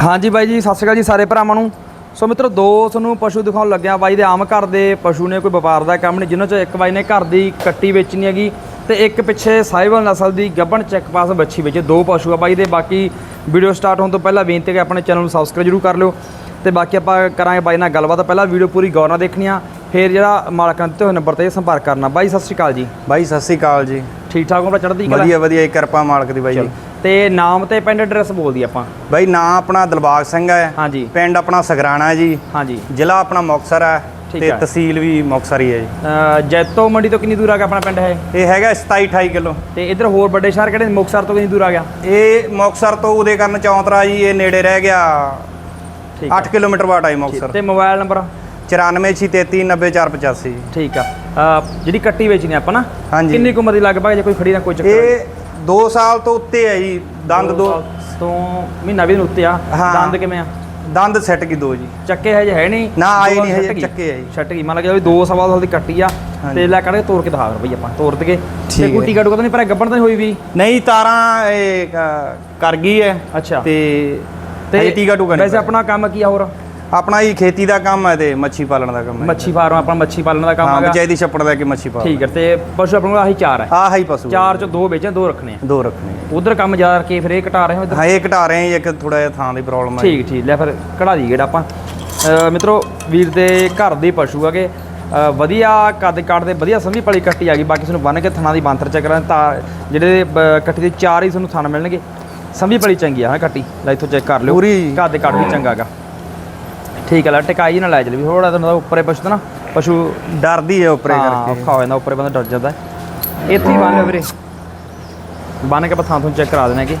ਹਾਂਜੀ ਬਾਈ ਜੀ ਸਤਿ ਸ਼੍ਰੀ ਅਕਾਲ ਜੀ ਸਾਰੇ ਭਰਾਵਾਂ ਨੂੰ। ਸੋ ਮਿੱਤਰੋ ਦੋ ਤੁਹਾਨੂੰ ਪਸ਼ੂ ਦਿਖਾਉਣ ਲੱਗਿਆ ਬਾਈ ਦੇ ਆਮ ਘਰ ਦੇ ਪਸ਼ੂ ਨੇ ਕੋਈ ਵਪਾਰ ਦਾ ਕੰਮ ਨਹੀਂ ਜਿਨ੍ਹਾਂ ਚੋਂ ਇੱਕ ਬਾਈ ਨੇ ਘਰ ਦੀ ਕੱਟੀ ਵੇਚਣੀ ਹੈਗੀ ਤੇ ਇੱਕ ਪਿੱਛੇ ਸਾਈਵਲ ਨਸਲ ਦੀ ਗੱਬਣ ਚੈੱਕ ਪਾਸ ਬੱਚੀ ਵਿੱਚ। ਦੋ ਪਸ਼ੂ ਆ ਬਾਈ ਦੇ ਬਾਕੀ ਵੀਡੀਓ ਸਟਾਰਟ ਹੋਣ ਤੋਂ ਪਹਿਲਾਂ ਬੇਨਤੀ ਹੈ ਕਿ ਆਪਣੇ ਚੈਨਲ ਨੂੰ ਸਬਸਕ੍ਰਾਈਬ ਜ਼ਰੂਰ ਕਰ ਲਿਓ ਤੇ ਬਾਕੀ ਆਪਾਂ ਕਰਾਂਗੇ ਬਾਈ ਨਾਲ ਗੱਲਬਾਤ। ਪਹਿਲਾਂ ਵੀਡੀਓ ਪੂਰੀ ਗੌਰ ਨਾਲ ਦੇਖਣੀ ਆ ਫਿਰ ਜਿਹੜਾ ਮਾਲਕਾਂ ਦੇ ਹੋਏ ਨੰਬਰ ਤੇ ਸੰਪਰਕ ਕਰਨਾ। ਬਾਈ ਸਤਿ ਸ਼੍ਰੀ ਅਕਾਲ ਜੀ। ਬਾਈ ਸਤਿ ਸ੍ਰੀ ਅਕਾਲ ਜੀ। ਠੀਕ ਠਾਕ ਹੋ ਚੜ੍ਹਦੀ ਕਲਾ? ਵਧੀਆ ਵਧੀਆ ਕਿਰਪਾ ਮਾਲਕ ਦੀ ਬਾਈ ਜੀ। ਤੇ ਨਾਮ ਤੇ ਪਿੰਡ ਐਡਰੈਸ ਬੋਲਦੀ ਆਪਾਂ। ਬਾਈ ਨਾਂ ਆਪਣਾ ਦਿਲਬਾਗ ਸਿੰਘ ਹੈ। ਹਾਂਜੀ। ਪਿੰਡ ਆਪਣਾ ਸਗਰਾਣਾ ਜੀ। ਹਾਂਜੀ। ਜ਼ਿਲ੍ਹਾ ਆਪਣਾ ਮੁਕਤਸਰ ਹੈ ਠੀਕ ਤੇ ਹੈ। ਤਹਿਸੀਲ ਵੀ ਮੁਕਤਸਰ ਹੀ ਹੈ ਜੀ। ਅ, ਜੈਤੋ ਮੰਡੀ ਤੋਂ ਕਿੰਨੀ ਦੂਰ ਆ ਗਿਆ ਆਪਣਾ ਪਿੰਡ ਹੈ ਇਹ ਹੈਗਾ 27 28 ਕਿਲੋ। ਤੇ ਇਧਰ ਹੋਰ ਵੱਡੇ ਸ਼ਹਿਰ ਕਿਹੜੇ ਮੁਕਤਸਰ ਤੋਂ ਕਿੰਨੀ ਦੂਰ ਆ ਗਿਆ? ਇਹ ਮੁਕਤਸਰ ਤੋਂ ਉਦੇ ਕਰਨ ਚੌਂਤਰਾ ਜੀ ਇਹ ਨੇੜੇ ਰਹਿ ਗਿਆ। ਠੀਕ 8 ਕਿਲੋਮੀਟਰ ਬਾਟ ਆਈ ਮੁਕਤਸਰ। ਤੇ ਮੋਬਾਈਲ ਨੰਬਰ? 9463390485 ਠੀਕ ਆ। ਜਿਹੜੀ ਕੱਟੀ ਵੇਚਣੀ ਆਪਾਂ ਨਾ ਹਾਂਜੀ। ਕਿੰਨੀ ਕੁ ਉਮਰ ਦੀ ਲਗਭਗ ਜੇ ਕੋਈ ਖੜੀ ਨਾ ਕੋਈ ਚੱਕਰ ਇਹ 2 ਸਾਲ ਤੋਂ ਉੱਤੇ ਹੈ ਜੀ ਦੰਦ ਦੋ ਤੋਂ ਮਹੀਨਾ ਵੀ ਉੱਤੇ ਆ। ਹਾਂ। ਦੰਦ ਕਿਵੇਂ ਆ? ਦੰਦ ਸੈੱਟ ਕੀ ਦੋ ਜੀ। ਚੱਕੇ ਹੈ ਜੇ ਹੈ ਨਹੀਂ। ਨਾ, ਆਏ ਨਹੀਂ ਹਜੇ। ਚੱਕੇ ਆ ਜੀ। ਛੱਟ ਗਈ ਮੰਨ ਲਓ ਕਿ ਦੋ ਸਵਾ ਸਾਲ ਦੀ ਕੱਟੀ ਆ। ਹਾਂਜੀ। ਤੇ ਲੈ ਕੱਢ ਕੇ ਤੋੜ ਕੇ ਦਿਖਾ ਬਈ ਆਪਾਂ ਤੋੜ ਠੀਕ ਤੇ ਹੈ। ਗੁੱਟੀ ਕਾਟੂ ਤਾਂ ਨਹੀਂ ਪਰ ਗੱਬਣ ਤਾਂ ਨਹੀਂ ਹੋਈ ਵੀ? ਨਹੀਂ ਤਾਰਾਂ ਇਹ ਕਰ ਗਈ ਹੈ। ਅੱਛਾ। ਤੇ ਤੇ ਟੀਕਾ ਟੂਕਾ ਨਹੀਂ ਵੈਸੇ ਆਪਣਾ ਕੰਮ ਕੀ ਆ ਹੋਰ? ਆਪਣਾ ਹੀ ਖੇਤੀ ਦਾ ਕੰਮ ਹੈ ਤੇ ਮੱਛੀ ਪਾਲਣ ਦਾ ਕੰਮ ਹੈ। ਮੱਛੀ ਫਾਰਮ ਆਪਣਾ ਮੱਛੀ ਪਾਲਣ ਦਾ ਕੰਮ ਹਾਂ ਹੈਗਾ। ਬਚਾਈ ਛੱਪੜ ਦਾ ਕਿ ਮੱਛੀ ਪਾਲਣ ਠੀਕ ਹੈ ਤੇ ਪਸ਼ੂ ਆਪਣੇ ਕੋਲ ਆਹੀ ਚਾਰ ਹੈ। ਆਹ ਹੀ। ਪਸ਼ੂ ਚਾਰ ਚ ਦੋ ਵੇਚੇ ਦੋ ਰੱਖਣੇ ਆ ਦੋ ਰੱਖਣੇ ਆ। ਉਧਰ ਕੰਮ ਜ਼ਿਆਦਾ ਕਰਕੇ ਫਿਰ ਇਹ ਘਟਾ ਰਹੇ ਹੋ ਇੱਧਰ? ਹਾਂ ਇਹ ਘਟਾ ਰਹੇ ਹਾਂ ਜੀ, ਇੱਕ ਥੋੜਾ ਜਿਹਾ ਥਾਂ ਦੀ ਪ੍ਰੋਬਲਮ ਹੈ। ਠੀਕ ਠੀਕ। ਲੈ ਫਿਰ ਕਢਾ ਦੀ ਜਿਹੜਾ ਆਪਾਂ। ਅ, ਮਿੱਤਰੋ ਵੀਰ ਦੇ ਘਰ ਦੇ ਪਸ਼ੂ ਹੈਗੇ। ਅ, ਵਧੀਆ ਕੱਦ ਕਾਟ ਦੇ ਵਧੀਆ ਸੰਭੀ ਪਲੀ ਕੱਟੀ ਆ ਗਈ। ਬਾਕੀ ਤੁਹਾਨੂੰ ਬੰਨ ਕੇ ਥਣਾ ਦੀ ਬਾਂਤਰ ਚੈੱਕ ਕਰਾਂ ਤਾਂ ਜਿਹੜੇ ਬ- ਕੱਟੀ ਦੇ ਚਾਰ ਹੀ ਤੁਹਾਨੂੰ ਥਣ ਮਿਲਣਗੇ। ਸੰਭੀ ਪਲੀ ਚੰਗੀ ਆ ਹਾਂ ਕੱਟੀ। ਲੈ ਇੱਥੋਂ ਚੈੱਕ ਕਰ ਲਿਓ। ਪੂਰੀ। ਕੱਦ ਕਾਟ ਵੀ ਚੰਗਾ ਗਾ ਠੀਕ ਹੈ ਲੈ ਟਿਕਾਈ ਨਾਲ ਲੈ ਚਲ ਵੀ ਥੋੜਾ ਪਤਾ ਉੱਪਰੇ ਪਸ਼ੂ ਤਾਂ ਨਾ ਪਸ਼ੂ ਡਰਦੀ ਹੈ ਉੱਪਰੇ ਹਾਂ, ਕਰਕੇ। ਔਖਾ ਹੋ ਜਾਂਦਾ ਉੱਪਰੇ ਬੰਦਾ ਡਰ ਜਾਂਦਾ। ਇੱਥੇ ਹੀ ਬੰਨ ਲਿਓ ਵੀਰੇ। ਬੰਨ ਕੇ ਆਪਾਂ ਥਾਂ ਤੁਹਾਨੂੰ ਚੈੱਕ ਕਰਾ ਦੇਣਾ ਕਿ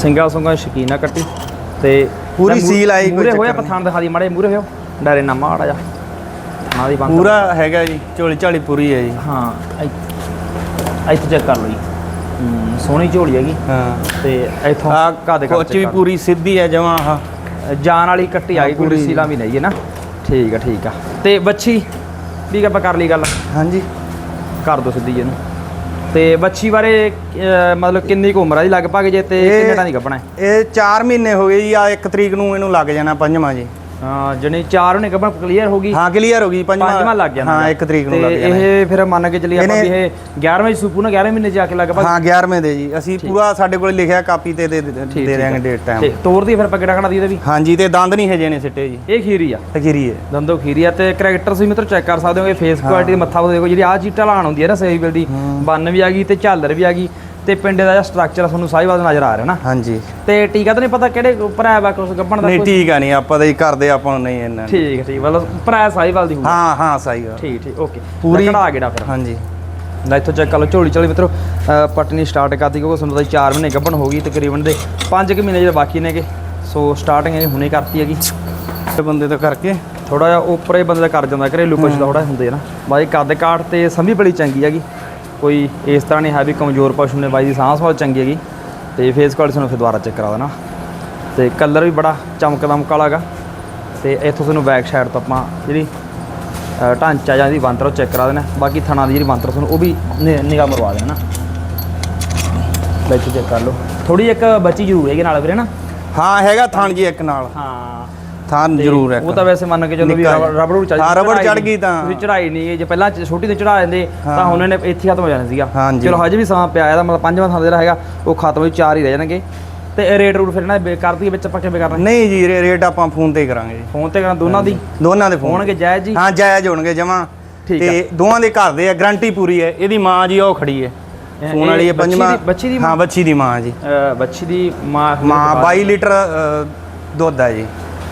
ਸਿੰਗਲ ਸੁੰਗਾ ਸ਼ਕੀਨਾ ਕੱਟੀ। ਤੇ ਪੂਰੀ ਸੀਲ ਆਈ, ਕੋਈ ਹੋਇਆ ਪਥਾਨ ਦਿਖਾ ਦੀ ਮਾੜੇ ਮੂਰੇ ਹੋਇਓ। ਡਰੇ ਨਾ ਮਾੜਾ ਜਾ ਪੂਰਾ ਹੈਗਾ ਜੀ ਝੋਲੀ ਝਾਲੀ ਪੂਰੀ ਹੈ ਜੀ। ਹਾਂ ਇੱਥੇ ਚੈੱਕ ਕਰ ਲਓ ਜੀ। ਸੋਹਣੀ ਝੋਲੀ ਹੈਗੀ। ਹਾਂ। ਤੇ ਇੱਥੋਂ ਆ ਕਾ ਦੇ ਕੋਚ ਵੀ ਪੂਰੀ ਸਿੱਧੀ ਹੈ ਜਮਾ ਆਹ। ਜਾਨ ਵਾਲੀ ਕੱਟੀ ਆਈ ਪੂਰੀ। ਸੀਲਾ ਵੀ ਨਹੀਂ ਹੈ ਨਾ। ਠੀਕ ਆ ਠੀਕ ਆ। ਤੇ ਬੱਚੀ ਵੀ ਆਪਾਂ ਕਰ ਲਈ ਗੱਲ। ਹਾਂਜੀ। ਕਰ ਦੋ ਸਿੱਧੀ ਇਹਨੂੰ। ਤੇ ਬੱਚੀ ਬਾਰੇ ਮਤਲਬ ਕਿੰਨੀ ਕੁ ਉਮਰ ਆ ਜੀ? ਲਗਭਗ ਜੇ ਤੇ ਕਿੰਨੇ ਟਾਂ ਦੀ ਹੈ? ਇਹ 4 ਮਹੀਨੇ ਹੋ ਗਏ ਜੀ ਆ 1 ਤਰੀਕ ਨੂੰ ਇਹਨੂੰ ਲੱਗ ਜਾਣਾ ਪੰਜਵਾਂ ਜੀ। ਹਾਂ ਜਣੀ ਚਾਰ ਉਹਨੇ ਗੱਭਣ ਕਲੀਅਰ ਹੋ ਗਈ। ਹਾਂ ਕਲੀਅਰ ਹੋ ਗਈ ਪੰਜਵਾਂ ਪੰਜਵਾਂ ਲੱਗ ਜਾਣਾ ਹਾਂ 1 ਤਰੀਕ ਨੂੰ ਲੱਗ ਜਾਣਾ। ਇਹ ਫਿਰ ਮੰਨ ਕੇ ਚੱਲੀ ਆਪਾਂ ਵੀ ਇਹ 11ਵੇਂ ਸੂਪੂ ਨਾ 11ਵੇਂ ਮਹੀਨੇ ਜਾ ਕੇ ਲਗਭਗ ਹਾਂ 11ਵੇਂ ਦੇ ਜੀ। ਅਸੀਂ ਪੂਰਾ ਸਾਡੇ ਕੋਲ ਲਿਖਿਆ ਕਾਪੀ ਤੇ ਦੇ ਦੇ ਦੇ ਦਿਆਂਗੇ ਡੇਟ ਤੇ ਟਾਈਮ ਤੋੜ ਦੀ ਫਿਰ ਪਕੜਾ ਖੜਾ ਦੀ ਇਹਦੇ ਵੀ? ਹਾਂਜੀ ਤੇ ਦੰਦ ਨਹੀਂ ਹਜੇ ਨੇ ਸਿੱਟੇ ਜੀ। ਇਹ ਖੀਰੀ ਆ। ਅਖੀਰੀ ਹੈ। ਦੰਦੋ ਖੀਰੀ ਆ ਤੇ ਕਰੈਕਟਰ ਤੁਸੀਂ ਮਿੱਤਰ ਚੈੱਕ ਕਰ ਸਕਦੇ ਹੋਗੇ ਫੇਸ ਕੁਆਲਿਟੀ ਦੇ ਮੱਥਾ ਦੇਖੋ ਜਿਹੜੀ ਆ ਚੀਟਾ ਲਾਣ ਹੁੰਦੀ ਹੈ ਨਾ ਸਹੀ ਬਿਲਦੀ ਬੰਨ ਵੀ ਆ ਗਈ ਤੇ ਝਾਲਰ ਵੀ ਆ ਗਈ। ਤੇ ਪਿੰਡੇ ਦਾ ਜਿਹੜਾ ਸਟਰਕਚਰ ਤੁਹਾਨੂੰ ਸਾਈਵਾਲ ਨਜ਼ਰ ਆ ਰਿਹਾ ਨਾ? ਹਾਂਜੀ। ਤੇ ਟੀਕਾ ਤਾਂ ਨਹੀਂ ਪਤਾ ਕਿਹੜੇ ਭਰਾ ਵਾ ਕੁਛ ਗੱਭਣ ਦਾ ਨਹੀਂ ਕੋਈ? ਠੀਕ ਆ ਨਹੀਂ ਆਪਾਂ ਤਾਂ ਹੀ ਕਰਦੇ ਆਪਾਂ ਨੂੰ ਨਹੀਂ ਇੰਨਾ ਠੀਕ ਹੈ, ਠੀਕ ਮਤਲਬ ਭਰਾ ਸਾਈਵਾਲ ਦੀ ਹੋਊ ਹਾਂ ਹਾਂ ਸਹੀ ਗੱਲ। ਠੀਕ ਠੀਕ ਓਕੇ। ਪੂਰੀ- ਕਢਾ ਗੇੜਾ ਫਿਰ। ਹਾਂਜੀ। ਲੈ ਇੱਥੋਂ ਚੈੱਕ ਕਰ ਲਓ ਝੋਲੀ ਝੋਲੀ ਮਿੱਤਰੋ ਅ, ਪਟਨੀ ਸਟਾਰਟ ਕਰਤੀ ਕਿਉਂਕਿ ਤੁਹਾਨੂੰ ਪਤਾ 4 ਮਹੀਨੇ ਗੱਭਣ ਹੋ ਗਈ ਤਕਰੀਬਨ ਦੇ 5 ਕਿ ਮਹੀਨੇ ਜਿਹੜੇ ਬਾਕੀ ਨੇਗੇ। ਸੋ ਸਟਾਰਟਿੰਗ ਇਹਨੇ ਹੁਣੇ ਕਰਤੀ ਹੈਗੀ। ਇਹ ਬੰਦੇ ਤੋਂ ਕਰਕੇ। ਥੋੜਾ ਜਿਹਾ ਉੱਪਰੇ ਬੰਦੇ ਦਾ ਕਰ ਜਾਂਦਾ ਘਰੇਲੂ ਕੁਛ ਦਾ ਥੋੜਾ ਹੁੰਦੇ ਆ ਨਾ। ਬਾਈ ਕੱਦ ਕਾਠ ਤੇ ਸੰਭੀ ਬੜੀ ਚੰਗੀ ਹੈਗੀ। ਕੋਈ ਇਸ ਤਰ੍ਹਾਂ ਨਹੀਂ ਹੈ ਵੀ ਕਮਜ਼ੋਰ ਪਸ਼ੂ ਨੇ ਬਾਈ ਦੀ ਸਾਹ ਸਵਾਲ ਚੰਗੀ ਹੈਗੀ। ਤੇ ਫੇਸ ਕੁਆਲਿਟੀ ਤੁਹਾਨੂੰ ਫਿਰ ਦੁਬਾਰਾ ਚੈੱਕ ਕਰਾ ਦੇਣਾ। ਤੇ ਕਲਰ ਵੀ ਬੜਾ ਚਮਕਦਮ ਕਾਲਾ ਹੈਗਾ। ਤੇ ਇੱਥੋਂ ਤੁਹਾਨੂੰ ਬੈਕ ਸਾਈਡ ਤੋਂ ਆਪਾਂ ਜਿਹੜੀ ਢਾਂਚਾ ਜਾਂ ਦੀ ਬੰਤਰ ਉਹ ਚੈੱਕ ਕਰਾ ਦੇਣਾ। ਬਾਕੀ ਥਣਾ ਦੀ ਜਿਹੜੀ ਬੰਤਰ ਤੁਹਾਨੂੰ ਉਹ ਵੀ ਨਿਗਾਹ ਮਰਵਾ ਦੇਣਾ। ਲੈ ਇੱਥੇ ਚੈੱਕ ਕਰ ਲਓ। ਥੋੜੀ ਇੱਕ ਬੱਚੀ ਜ਼ਰੂਰ ਹੈਗੀ ਨਾਲ ਵੀਰੇ ਨਾ। ਹਾਂ ਹੈਗਾ ਥਣ ਜੀ ਇੱਕ ਨਾਲ। ਹਾਂ। ਥਣ ਜ਼ਰੂਰ ਹੈ ਉਹ ਤਾਂ ਵੈਸੇ ਮੰਨ ਕੇ ਚੱਲੋ ਵੀ ਰਬੜ ਨੂੰ ਚੜ੍ਹ ਹਾਂ, ਰਬੜ ਨਹੀਂ। ਗਈ ਤਾਂ। ਤੁਸੀਂ ਚੜਾਈ ਨਹੀਂ ਜੇ ਪਹਿਲਾਂ ਛੋਟੀ ਤੇ ਚੜਾ ਦਿੰਦੇ ਤਾਂ ਹੁਣ ਇਹਨੇ ਇੱਥੇ ਖਤਮ ਹੋ ਜਾਣਾ ਸੀਗਾ। ਚਲੋ ਹਜੇ ਵੀ ਸਮਾਂ ਪਿਆ ਇਹਦਾ ਮਤਲਬ ਪੰਜਵਾਂ ਥਾਂ ਜਿਹੜਾ ਹੈਗਾ ਉਹ ਖਤਮ ਹੋਈ ਚਾਰ ਹੀ ਰਹਿ ਜਾਣਗੇ। ਤੇ ਰੇਟ ਰੂਟ ਫਿਰ ਨਾ ਕਰ ਦਈਏ ਵਿੱਚ ਆਪਾਂ ਕਿਵੇਂ ਕਰਨਾ? ਨਹੀਂ ਜੀ ਰੇਟ ਆਪਾਂ ਫੋਨ ਤੇ ਕਰਾਂਗੇ ਜੀ। ਫੋਨ ਤੇ ਕਰਾਂ ਦੋਨਾਂ ਦੀ? ਦੋਨਾਂ ਦੇ ਫੋਨ। ਹੋਣਗੇ ਜਾਇਜ਼ ਜੀ? ਹਾਂ ਜਾਇਜ਼ ਹੋਣਗੇ ਜਮਾ। ਠੀਕ ਤੇ ਦੋਵਾਂ ਦੇ ਘਰ ਦੇ ਆ ਗਾਰੰਟੀ ਪੂਰੀ ਹੈ। ਇਹਦੀ ਮਾਂ ਜੀ ਉਹ ਖੜੀ ਹੈ। ਫੋਨ ਵਾਲੀ ਹੈ ਪੰਜਵਾਂ। ਬੱਚੀ ਦੀ ਹਾਂ ਬੱਚੀ ਦੀ ਮਾਂ ਜੀ। ਬੱਚੀ ਦੀ ਮਾਂ ਮਾਂ 22 ਲੀਟਰ ਦੁੱਧ ਹੈ ਜੀ।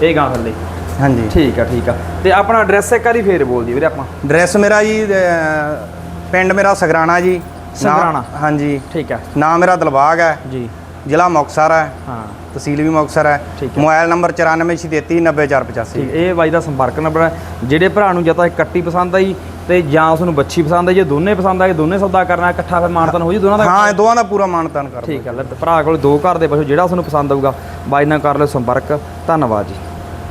ਇਹ ਗਾਂ ਥੱਲੇ। ਹਾਂਜੀ। ਠੀਕ ਆ ਠੀਕ ਆ। ਤੇ ਆਪਣਾ ਐਡਰੈਸ ਇੱਕ ਵਾਰੀ ਫੇਰ ਬੋਲ ਦੀ ਵੀਰੇ ਆਪਾਂ। ਡਰੈਸ ਮੇਰਾ ਜੀ ਪਿੰਡ ਮੇਰਾ ਸਗਰਾਣਾ ਜੀ। ਨਾਂ- ਸਗਰਾਣਾ। ਹਾਂਜੀ। ਠੀਕ ਆ। ਨਾਮ ਮੇਰਾ ਦਿਲਬਾਗ ਹੈ। ਜੀ। ਜ਼ਿਲ੍ਹਾ ਮੁਕਤਸਰ ਹੈ। ਹਾਂ। ਤਹਿਸੀਲ ਵੀ ਮੁਕਤਸਰ ਹੈ। ਠੀਕ ਹੈ। ਮੋਬਾਈਲ ਨੰਬਰ 9463390485 ਠੀਕ ਇਹ ਬਾਈ ਦਾ ਸੰਪਰਕ ਨੰਬਰ ਹੈ। ਜਿਹੜੇ ਭਰਾ ਨੂੰ ਜਾਂ ਤਾਂ ਇਹ ਕੱਟੀ ਪਸੰਦ ਆਈ ਤੇ ਜਾਂ ਉਸ ਨੂੰ ਬੱਚੀ ਪਸੰਦ ਆਈ ਜੇ ਦੋਨੇ ਪਸੰਦ ਆਏ ਦੋਨੇ ਸੌਦਾ ਕਰਨਾ ਇਕੱਠਾ ਫਿਰ ਮਾਨਤਨ ਹੋ ਜੀ ਦੋਨਾਂ ਦਾ ਹਾਂ ਦੋਵਾਂ ਦਾ ਪੂਰਾ ਮਾਨਤਾਨ ਕਰ ਠੀਕ ਹੈ ਭਰਾ ਕੋਲ ਦੋ ਘਰ ਦੇ ਪਸ਼ੂ ਜਿਹੜਾ ਤੁਹਾਨੂੰ ਪਸੰਦ ਆਊਗਾ ਬਾਈ ਨਾਲ ਕਰ ਲਿਓ ਸੰਪਰਕ। ਧੰਨਵਾਦ ਜੀ।